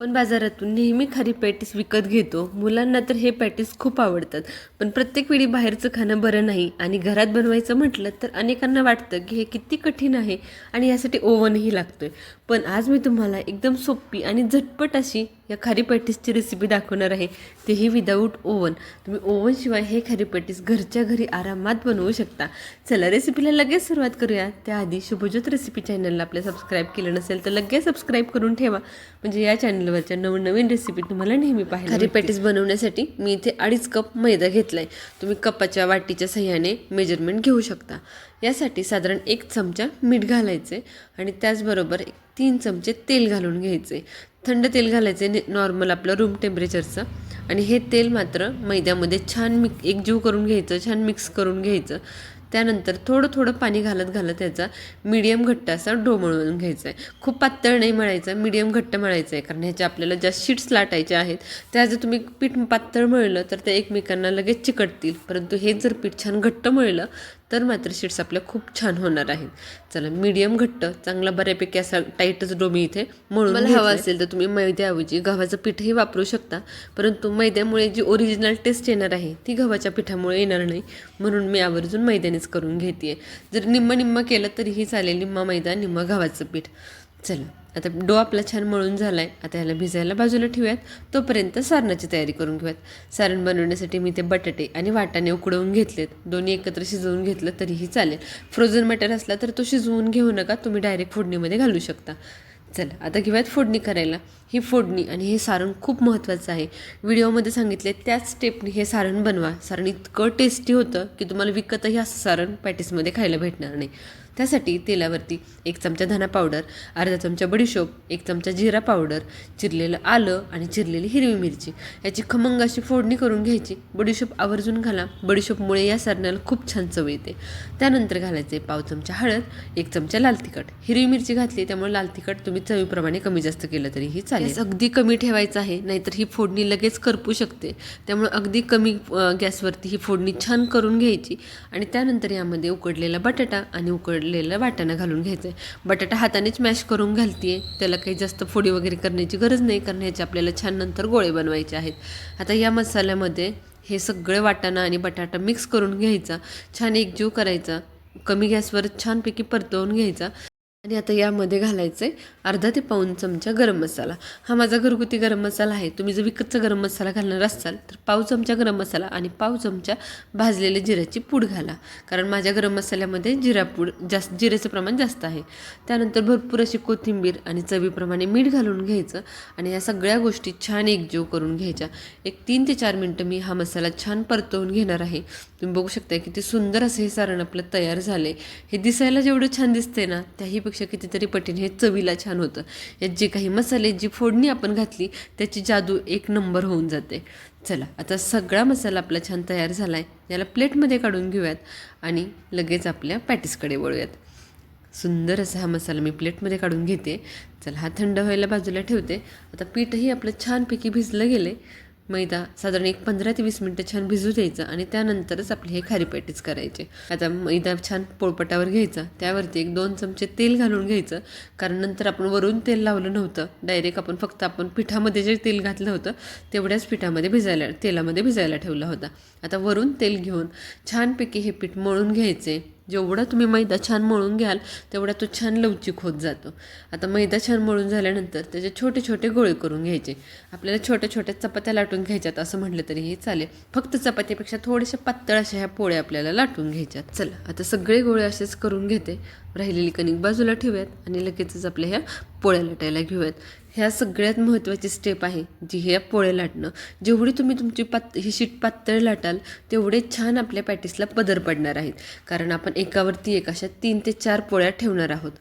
आपण बाजारातून नेहमी खारी पॅटीस विकत घेतो. मुलांना तर हे पॅटीस खूप आवडतात. पण प्रत्येक वेळी बाहेरचं खाणं बरं नाही आणि घरात बनवायचं म्हटलं तर अनेकांना वाटतं की हे किती कठीण आहे आणि यासाठी ओव्हनही लागतोय. पण आज मी तुम्हाला एकदम सोपी आणि झटपट अशी या खारी पॅटीसची रेसिपी दाखवणार आहे. तेही विदाऊट ओव्हन तुम्ही ओव्हनशिवाय हे खारी पॅटीस घरच्या घरी आरामात बनवू शकता. चला रेसिपीला लगेच सुरुवात करूया. त्याआधी शुभज्योत रेसिपी चॅनलला आपल्या सबस्क्राईब केलं नसेल तर लगेच सबस्क्राईब करून ठेवा. म्हणजे या चॅनलवरच्या नवनवीन रेसिपी तुम्हाला नेहमी पाहायला खारी पॅटीस बनवण्यासाठी मी इथे अडीच कप मैदा घेतला आहे तुम्ही कपाच्या वाटीच्या सहाय्याने मेजरमेंट घेऊ शकता. यासाठी साधारण एक चमचा मीठ घालायचे आणि त्याचबरोबर एक तीन चमचे तेल घालून घ्यायचे. थंड तेल घालायचं नॉर्मल आपलं रूम टेम्परेचरचं आणि हे तेल मात्र मैद्यामध्ये छान मिक एकजीव करून घ्यायचं छान मिक्स करून घ्यायचं. त्यानंतर थोडं थोडं पाणी घालत घालत याचा मीडियम घट्ट असा डो मळून घ्यायचा आहे खूप पातळ नाही मळायचा मीडियम घट्ट मळायचं आहे कारण ह्याच्या आपल्याला ज्या शीट्स लाटायच्या आहेत त्या जर तुम्ही पीठ पातळ मळलं तर ते एकमेकांना लगेच चिकटतील. परंतु हे जर पीठ छान घट्ट मळलं तर मात्र शीट्स आपल्या खूप छान होणार आहेत. चला मीडियम घट्ट चांगला बऱ्यापैकी असा टाईटच डो मी इथे म्हणून मला हवा असेल तर तुम्ही मैद्याऐवजी गव्हाचं पीठही वापरू शकता. परंतु मैद्यामुळे जी ओरिजिनल टेस्ट येणार आहे ती गव्हाच्या पिठामुळे येणार नाही. म्हणून मी आवर्जून मैद्यानेच करून घेते जर निम्म निम्म केलं तरीही चालेल निम्मा मैदा निम्म गव्हाचं पीठ. चला. आता डो आपला छान मळून झाला आहे आता ह्याला भिजायला बाजूला ठेवूयात. तोपर्यंत सारणाची तयारी करून घेऊयात. सारण बनवण्यासाठी मी ते बटाटे आणि वाटाणे उकडवून घेतलेत. दोन्ही एकत्र शिजवून घेतलं तरीही चालेल. फ्रोझन मटर असला तर तो शिजवून घेऊ नका. तुम्ही डायरेक्ट फोडणीमध्ये घालू शकता. चला आता घेऊयात फोडणी करायला. ही फोडणी आणि हे सारण खूप महत्त्वाचं आहे. व्हिडिओमध्ये सांगितले त्याच स्टेपनी हे सारण बनवा. सारण इतकं टेस्टी होतं की तुम्हाला विकतही असं सारण पॅटीसमध्ये खायला भेटणार नाही. त्यासाठी तेलावरती एक चमचा धना पावडर अर्धा चमचा बडीशोप एक चमचा जिरा पावडर चिरलेलं आलं आणि चिरलेली हिरवी मिरची. याची खमंग अशी फोडणी करून घ्यायची. बडीशोप आवर्जून घाला. बडीशोपमुळे या सारण्याला खूप छान चव येते. त्यानंतर घालायचे पाव चमचा हळद एक चमचा लाल तिखट. हिरवी मिरची घातली त्यामुळे लाल तिखट तुम्ही चवीप्रमाणे कमी जास्त केलं तरीही चालेल. अगदी कमी ठेवायचं आहे नाहीतर ही फोडणी लगेच करपू शकते. त्यामुळे अगदी कमी गॅसवरती ही फोडणी छान करून घ्यायची. आणि त्यानंतर यामध्ये उकडलेला बटाटा आणि उकडलेला वाटाणा घालून घ्यायचा आहे बटाटा हातानेच मॅश करून घालते त्याला काही जास्त फोडी वगैरे करण्याची गरज नाही कारण ह्याचे आपल्याला छान नंतर गोळे बनवायचे आहेत. आता या मसाल्यामध्ये हे सगळे वाटाणा आणि बटाटा मिक्स करून घ्यायचा. छान एकजीव करायचा. कमी गॅसवर छानपैकी परतवून घ्यायचा. आणि आता यामध्ये घालायचं आहे अर्धा ते पाऊन चमचा गरम मसाला. हा माझा घरगुती गरम मसाला आहे. तुम्ही जर विकतचा गरम मसाला घालणार असाल तर पाव चमचा गरम मसाला आणि पाव चमचा भाजलेल्या जिऱ्याची पूड घाला. कारण माझ्या गरम मसाल्यामध्ये जिरा पूड जास्त जिऱ्याचं प्रमाण जास्त आहे. त्यानंतर भरपूर अशी कोथिंबीर आणि चवीप्रमाणे मीठ घालून घ्यायचं आणि या सगळ्या गोष्टी छान एकजीव करून घ्यायच्या. एक तीन ते चार मिनटं मी हा मसाला छान परतवून घेणार आहे. तुम्ही बघू शकता किती सुंदर असं हे सारण आपलं तयार झाले हे दिसायला जेवढं छान दिसते ना त्याहीपेक्षा कितीतरी पटीने हे चवीला छान होतं. यात जे काही मसाले जी फोडणी आपण घातली त्याची जादू एक नंबर होऊन जाते. चला आता सगळा मसाला आपला छान तयार झाला आहे याला प्लेटमध्ये काढून घेऊयात आणि लगेच आपल्या पॅटीसकडे वळूयात. सुंदर असा हा मसाला मी प्लेटमध्ये काढून घेते. चला हा थंड व्हायला बाजूला ठेवते. आता पीठही आपलं छानपैकी भिजलं गेले मैदा साधारण एक पंधरा ते वीस मिनटं छान भिजू द्यायचं आणि त्यानंतरच आपले हे खारी पॅटीस करायचे. आता मैदा छान पोळपटावर घ्यायचा त्यावरती एक दोन चमचे तेल घालून घ्यायचं कारण नंतर आपण वरून तेल लावलं नव्हतं. डायरेक्ट आपण फक्त आपण पिठामध्ये जे तेल घातलं होतं तेवढ्याच पिठामध्ये भिजायला तेलामध्ये भिजायला ठेवला होता. आता वरून तेल घेऊन छानपैकी हे पीठ मळून घ्यायचे. जेवढा तुम्ही मैदा छान मळून घ्याल तेवढा तो छान लवचिक होत जातो. आता मैदा छान मळून झाल्यानंतर त्याचे छोटे छोटे गोळे करून घ्यायचे. आपल्याला छोट्या छोट्या चपात्या लाटून घ्यायच्यात असं म्हटलं तरीही चालेल. फक्त चपातीपेक्षा थोड्याशा पातळ अशा ह्या पोळ्या आपल्याला लाटून घ्यायच्यात. चला आता सगळे गोळे असेच करून घेते. राहिलेली कणिक बाजूला ठेवूयात आणि लगेचच आपल्या ह्या पोळ्या लाटायला घेऊयात. ह्या सगळ्यात महत्त्वाची स्टेप आहे जी ह्या पोळ्या लाटणं. जेवढी तुम्ही तुमची पात ही शीट पातळ लाटाल तेवढे छान आपल्या पॅटीसला पदर पडणार आहेत. कारण आपण एकावरती एक अशा तीन ते चार पोळ्या ठेवणार आहोत.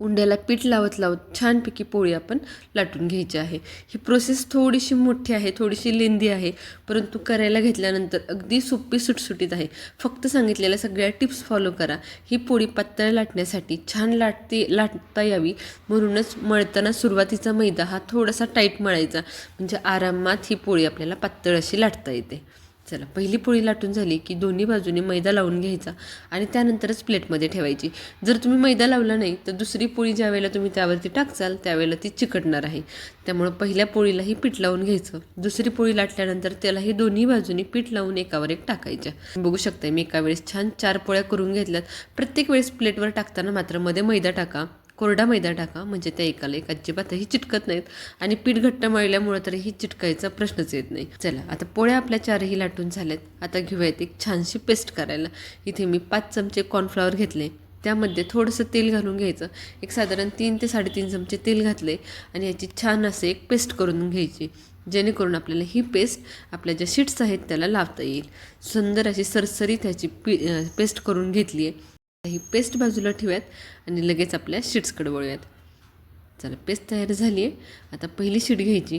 उंड्याला पीठ लावत लावत छानपैकी पोळी आपण लाटून घ्यायची आहे. ही प्रोसेस थोडीशी मोठी आहे थोडीशी लेंदी आहे परंतु करायला घेतल्यानंतर अगदी सोपी सुटसुटीत आहे. फक्त सांगितलेल्या सगळ्या टिप्स फॉलो करा. ही पोळी पातळ लाटण्यासाठी छान लाटते लाटता यावी. म्हणूनच मळताना सुरुवातीचा मैदा हा थोडासा टाईट मळायचा. म्हणजे आरामात ही पोळी आपल्याला पातळ अशी लाटता येते. चला पहिली पोळी लाटून झाली की दोन्ही बाजूने मैदा लावून घ्यायचा आणि त्यानंतरच प्लेटमध्ये ठेवायची. जर तुम्ही मैदा लावला नाही तर दुसरी पोळी ज्या वेळेला तुम्ही त्यावरती टाकचाल त्यावेळेला ती चिकटणार आहे. त्यामुळं पहिल्या पोळीलाही पीठ लावून घ्यायचं. दुसरी पोळी लाटल्यानंतर त्यालाही दोन्ही बाजूनी पीठ लावून एकावर एक टाकायच्या बघू शकता मी एका वेळेस छान चार पोळ्या करून घेतल्यात. प्रत्येक वेळेस प्लेटवर टाकताना मात्रमध्ये मैदा टाका. कोरडा मैदा टाका म्हणजे त्या एकाला एक अजिबातही चिटकत नाहीत. आणि पीठ घट्ट मळल्यामुळं तरीही चिटकायचा प्रश्नच येत नाही. चला आता पोळ्या आपल्या चारही लाटून झाल्यात. आता घेऊयात एक छानशी पेस्ट करायला. इथे मी पाच चमचे कॉर्नफ्लॉवर घेतले. त्यामध्ये थोडंसं तेल घालून घ्यायचं. एक साधारण तीन ते साडेतीन चमचे तेल घातले आणि याची छान असे एक पेस्ट करून घ्यायची. जेणेकरून आपल्याला ही पेस्ट आपल्या ज्या शीट्स आहेत त्याला लावता येईल. सुंदर अशी सरसरीत ह्याची पी पेस्ट करून घेतली आहे ही पेस्ट बाजूला ठेवूयात आणि लगेच आपल्या शीट्सकडे वळूयात. चला पेस्ट तयार झाली आहे आता पहिली शीट घ्यायची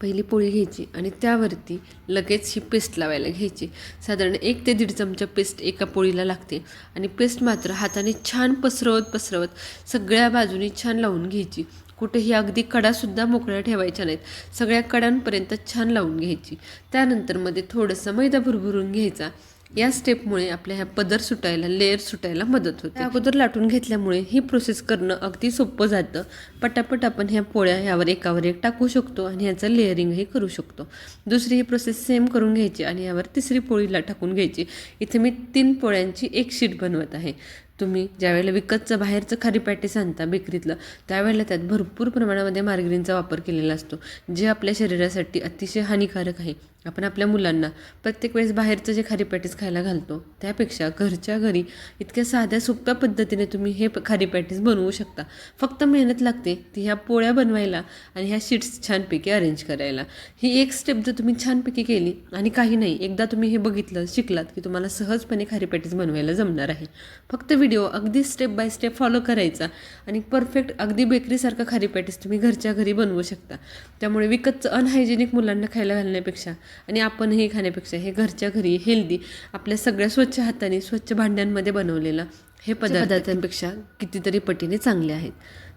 पहिली पोळी घ्यायची आणि त्यावरती लगेच ही पेस्ट लावायला घ्यायची. साधारण एक ते दीड चमचा पेस्ट एका पोळीला लागते आणि पेस्ट मात्र हाताने छान पसरवत पसरवत सगळ्या बाजूनी छान लावून घ्यायची. कुठेही अगदी कडासुद्धा मोकळ्या ठेवायच्या नाहीत. सगळ्या कडांपर्यंत छान लावून घ्यायची. त्यानंतरमध्ये थोडंसं मैदा भुरभुरून घ्यायचा. या स्टेपमुळे आपल्या ह्या पदर सुटायला लेअर सुटायला मदत होते. अगोदर लाटून घेतल्यामुळे ही प्रोसेस करणं अगदी सोपं जातं. पटापट आपण ह्या पोळ्या ह्यावर एकावर एक टाकू शकतो आणि ह्याचं लेअरिंगही करू शकतो. दुसरी ही प्रोसेस सेम करून घ्यायची आणि यावर तिसरी पोळीला टाकून घ्यायची. इथे मी तीन पोळ्यांची एक शीट बनवत आहे. तुम्ही ज्यावेळेला विकतचं बाहेरचं खारी पॅटीस आणता बेकरीतलं त्यावेळेला त्यात भरपूर प्रमाणामध्ये मार्गरीनचा वापर केलेला असतो जे आपल्या शरीरासाठी अतिशय हानिकारक आहे. आपण आपल्या मुलांना प्रत्येक वेळेस बाहेरचं जे खारी पॅटीस खायला घालतो त्यापेक्षा घरच्या घरी इतक्या साध्या सोप्या पद्धतीने तुम्ही हे प- खारी पॅटीस बनवू शकता. फक्त मेहनत लागते ती ह्या पोळ्या बनवायला आणि ह्या शीट्स छानपैकी अरेंज करायला. ही एक स्टेप जर तुम्ही छानपैकी केली आणि काही नाही एकदा तुम्ही हे बघितलं शिकलात की तुम्हाला सहजपणे खारी पॅटीस बनवायला जमणार आहे. फक्त व्हिडिओ अगदी स्टेप बाय स्टेप फॉलो करायचा. आणि परफेक्ट अगदी बेकरीसारखं खारी पॅटीस तुम्ही घरच्या घरी बनवू शकता. त्यामुळे विकतचं अनहायजेनिक मुलांना खायला घालण्यापेक्षा आणि आपणही खाण्यापेक्षा हे घरच्या घरी हेल्दी आपल्या सगळ्या स्वच्छ हाताने स्वच्छ भांड्यांमध्ये बनवलेलं हे पदार्थांपेक्षा कितीतरी पटीने चांगले आहेत.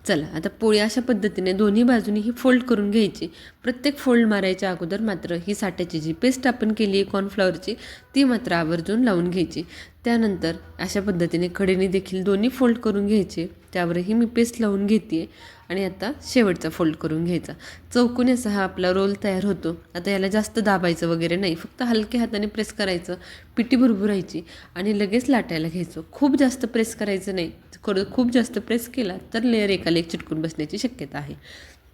चला आता पोळी अशा पद्धतीने दोन्ही बाजूनी ही फोल्ड करून घ्यायची. प्रत्येक फोल्ड मारायच्या अगोदर मात्र ही साठ्याची जी पेस्ट आपण केली आहे कॉर्नफ्लॉवरची ती मात्र आवर्जून लावून घ्यायची. त्यानंतर अशा पद्धतीने कडेने देखील दोन्ही फोल्ड करून घ्यायचे. त्यावरही मी पेस्ट लावून घेते आणि आता शेवटचा फोल्ड करून घ्यायचा. चौकोनी असा हा आपला रोल तयार होतो. आता याला जास्त दाबायचं वगैरे नाही. फक्त हलक्या हाताने प्रेस करायचं. पिटी भरभरायची आणि लगेच लाटायला घ्यायचं. खूप जास्त प्रेस करायचं नाही. खरं खूप जास्त प्रेस केला तर लेअर एकाला एक चिटकून बसण्याची शक्यता आहे.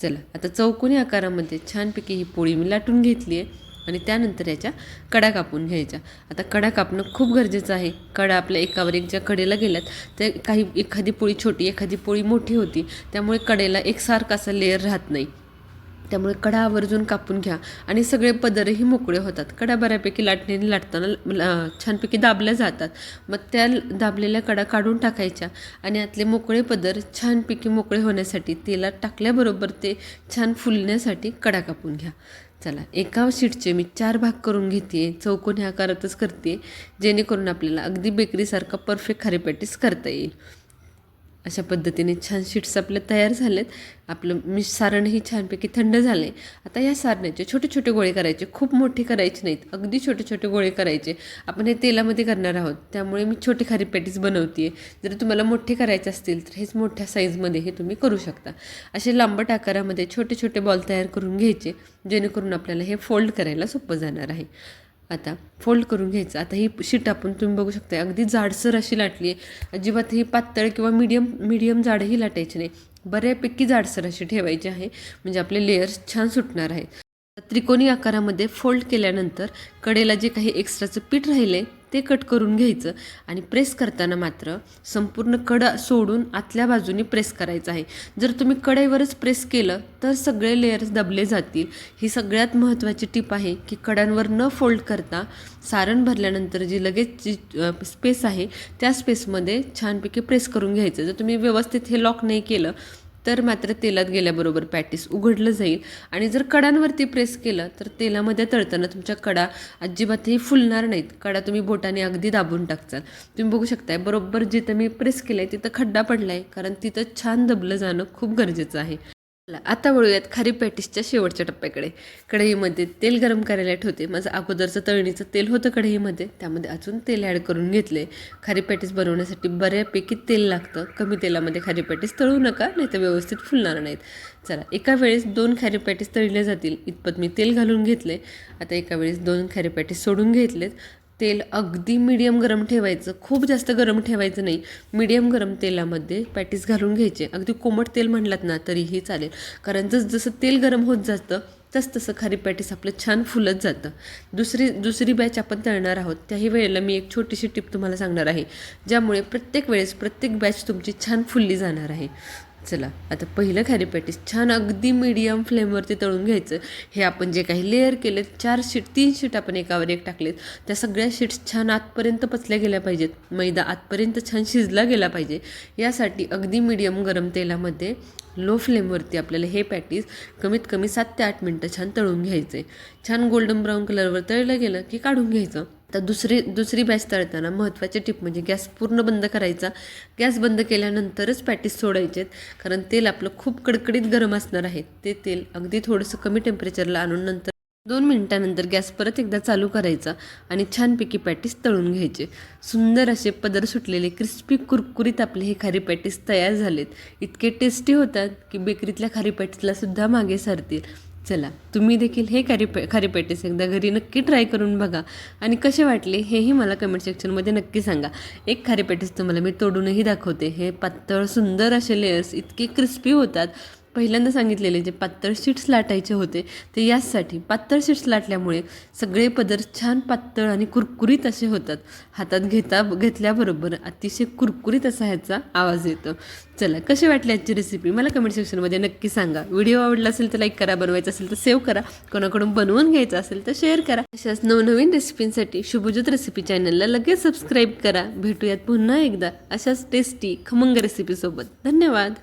चला आता चौकोनी आकारामध्ये छानपैकी ही पोळी मी लाटून घेतली आहे आणि त्यानंतर याच्या कडा कापून घ्यायच्या. आता कडा कापणं खूप गरजेचं आहे. कडा आपल्या एकावर एक ज्या कडेला गेल्यात ते काही एखादी पोळी छोटी एखादी पोळी मोठी होती त्यामुळे कडेला एकसारखा असा लेअर राहत नाही. त्यामुळे कडा आवर्जून कापून घ्या. आणि सगळे पदरही मोकळे होतात. कडा बऱ्यापैकी लाटणीने लाटताना छानपैकी दाबल्या जातात. मग त्या दाबलेल्या कडा काढून टाकायच्या आणि आतले मोकळे पदर छानपैकी मोकळे होण्यासाठी तेलात टाकल्याबरोबर ते छान फुलण्यासाठी कडा कापून घ्या. चला एका शीटचे मी चार भाग करून घेते चौकोनी आकारातच करते जेणेकरून आपल्याला अगदी बेकरीसारखा परफेक्ट खारी पॅटीस करता येईल. अशा पद्धतीने छान शीट्स आपल्या तयार झालेत. आपलं मी सारणही छानपैकी थंड झाले आता या सारण्याचे छोटे छोटे गोळे करायचे. खूप मोठे करायचे नाहीत. अगदी छोटे छोटे गोळे करायचे. आपण हे तेलामध्ये करणार आहोत. त्यामुळे मी छोटी खारी पॅटीस बनवते जर तुम्हाला मोठे करायचे असतील तर हेच मोठ्या साईजमध्ये हे तुम्ही करू शकता. असे लांबट आकारामध्ये छोटे छोटे बॉल तयार करून घ्यायचे. जेणेकरून आपल्याला हे फोल्ड करायला सोपं जाणार आहे. आता फोल्ड करून घ्यायचं. आता ही शीट आपण तुम्ही बघू शकता अगदी जाडसर अशी लाटली आहे. अजिबात ही पातळ किंवा मीडियम मीडियम जाडही लाटायची नाही. बऱ्यापैकी जाडसर अशी ठेवायची आहे. म्हणजे आपले लेयर्स छान सुटणार आहेत. त्रिकोणी आकारामध्ये फोल्ड केल्यानंतर कडेला जे काही एक्स्ट्राचं पीठ राहिले ते कट करून घ्यायचं आणि प्रेस करताना मात्र संपूर्ण कडा सोडून आतल्या बाजूनी प्रेस करायचं आहे. जर तुम्ही कडाईवरच प्रेस केलं तर सगळे लेयर्स दबले जातील. ही सगळ्यात महत्त्वाची टीप आहे की कड्यांवर न फोल्ड करता सारण भरल्यानंतर जी लगेच जी स्पेस आहे त्या स्पेसमध्ये छानपैकी प्रेस करून घ्यायचं. जर तुम्ही व्यवस्थित हे लॉक नाही केलं तर मात्र तेलात गेल्याबरोबर पॅटीस उघडलं जाईल. आणि जर कडांवरती प्रेस केलं तर तेलामध्ये तळताना तुमच्या कडा अजिबातही फुलणार नाहीत. कडा तुम्ही बोटाने अगदी दाबून टाकचाल. तुम्ही बघू शकताय बरोबर जिथं मी प्रेस केलं आहे तिथं खड्डा पडला आहे कारण तिथं छान दबलं जाणं खूप गरजेचं आहे. आता वळूयात खारी पॅटिसच्या शेवटच्या टप्प्याकडे. कढईमध्ये तेल गरम करायला ठेवते. माझं अगोदरचं तळणीचं तेल होतं कढईमध्ये. त्यामध्ये अजून तेल ॲड करून घेतले. खारी पॅटीस बनवण्यासाठी बऱ्यापैकी तेल लागतं. कमी तेलामध्ये खारी पॅटीस तळू नका नाही तर व्यवस्थित फुलणार नाहीत. चला एका वेळेस दोन खारी पॅटीस तळले जातील. इतपत मी तेल घालून घेतले. आता एका वेळेस दोन खारी पॅटीस सोडून घेतलेत. तेल अगदी मिडियम गरम ठेवायचं. खूप जास्त गरम ठेवायचं नाही. मिडियम गरम तेलामध्ये पॅटीस घालून घ्यायचे. अगदी कोमट तेल म्हणलात ना तरीही चालेल. कारण जसजसं तेल गरम होत जातं तस तसं खारी पॅटीस आपलं छान फुलत जातं. दुसरी दुसरी बॅच आपण तळणार आहोत. त्याही वेळेला मी एक छोटीशी टिप तुम्हाला सांगणार आहे. ज्यामुळे प्रत्येक वेळेस प्रत्येक बॅच तुमची छान फुलली जाणार आहे. चला आता पहिलं खारी पॅटीस छान अगदी मीडियम फ्लेमवरती तळून घ्यायचं. हे आपण जे काही लेअर केलेत चार शीट तीन शीट आपण एकावर एक टाकलेत. त्या सगळ्या शीट्स छान आतपर्यंत पचल्या गेल्या पाहिजेत. मैदा आतपर्यंत छान शिजला गेला पाहिजे. यासाठी अगदी मीडियम गरम तेलामध्ये लो फ्लेमवरती आपल्याला हे पॅटीस कमीत कमी सात ते आठ मिनटं छान तळून घ्यायचे. छान गोल्डन ब्राऊन कलरवर तळलं गेलं की काढून घ्यायचं. तर दुसरी दुसरी बॅच तळताना महत्त्वाची टिप म्हणजे गॅस पूर्ण बंद करायचा. गॅस बंद केल्यानंतरच पॅटीस सोडायचेत. कारण तेल आपलं खूप कडकडीत गरम असणार आहे. ते तेल अगदी थोडंसं कमी टेम्परेचरला आणून नंतर दोन मिनिटानंतर गॅस परत एकदा चालू करायचा आणि छानपैकी पॅटीस तळून घ्यायचे. सुंदर असे पदर सुटलेले क्रिस्पी कुरकुरीत आपले हे खारी पॅटीस तयार झालेत. इतके टेस्टी होतात की बेकरीतल्या खारी पॅटीसला सुद्धा मागे सरतील. चला तुम्ही देखील हे खारी पे खारी पेटीस एकदा घरी नक्की ट्राय करून बघा. आणि कसे वाटले हेही मला कमेंट सेक्शनमध्ये नक्की सांगा. एक खारी पेटीस तुम्हाला मी तोडूनही दाखवते. हे पातळ सुंदर असे लेयर्स इतके क्रिस्पी होतात. पहिल्यांदा सांगितलेले जे पातळ शीट्स लाटायचे होते ते याचसाठी पातळ शीट्स लाटल्यामुळे सगळे पदर छान पातळ आणि कुरकुरीत असे होतात. हातात घेता घेतल्याबरोबर अतिशय कुरकुरीत असा ह्याचा आवाज येतो. चला कशी वाटली आजची रेसिपी मला कमेंट सेक्शनमध्ये नक्की सांगा. व्हिडिओ आवडला असेल तर लाईक करा बनवायचा असेल तर सेव्ह करा. कोणाकडून बनवून घ्यायचं असेल तर शेअर करा. अशाच नवनवीन रेसिपींसाठी शुभज्योत रेसिपी चॅनलला लगेच सबस्क्राईब करा. भेटूयात पुन्हा एकदा अशाच टेस्टी खमंग रेसिपीसोबत धन्यवाद!